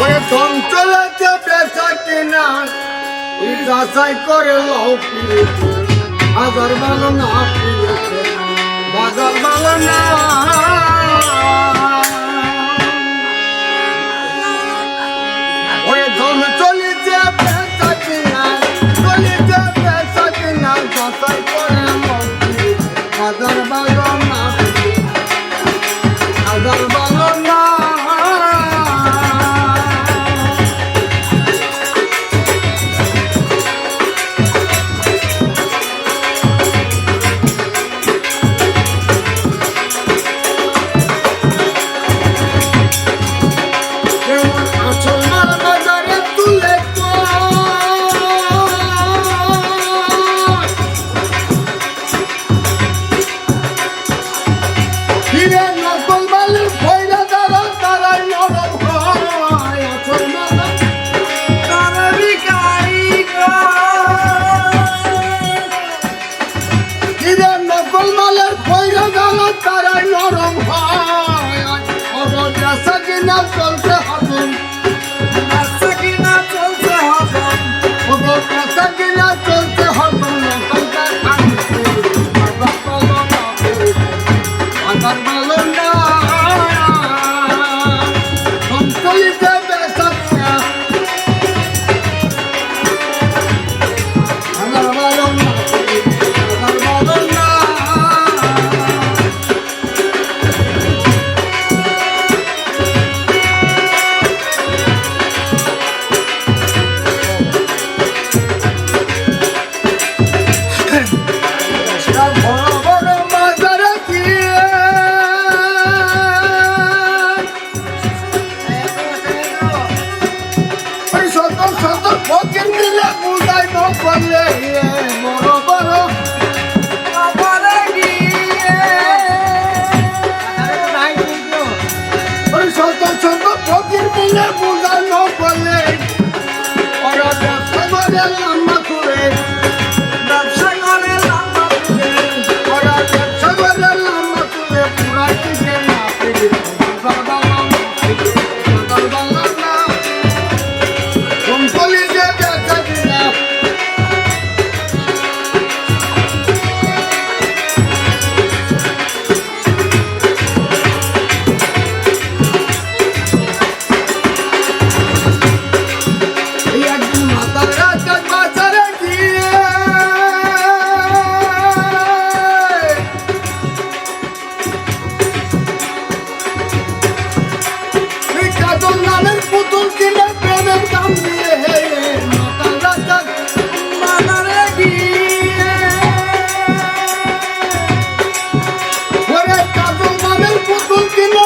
ওরে চঞ্চলাতে বেচা কিনা, ওই যাচাই করে লও পিড়িতে হাজার ভালো না পিড়িতে বাজার ভালো না। ওরে ধন চলিতে বেচা কিনা চলিতে বেচা কিনা, যাচাই করে লও পিড়িতে হাজার ভালো না আধার ভালো না দিলে বুঝাই করলে বড় বড় শত শত ফকির দিলে বুঝাই করলে ওরা ব্যবসা করে লম্বা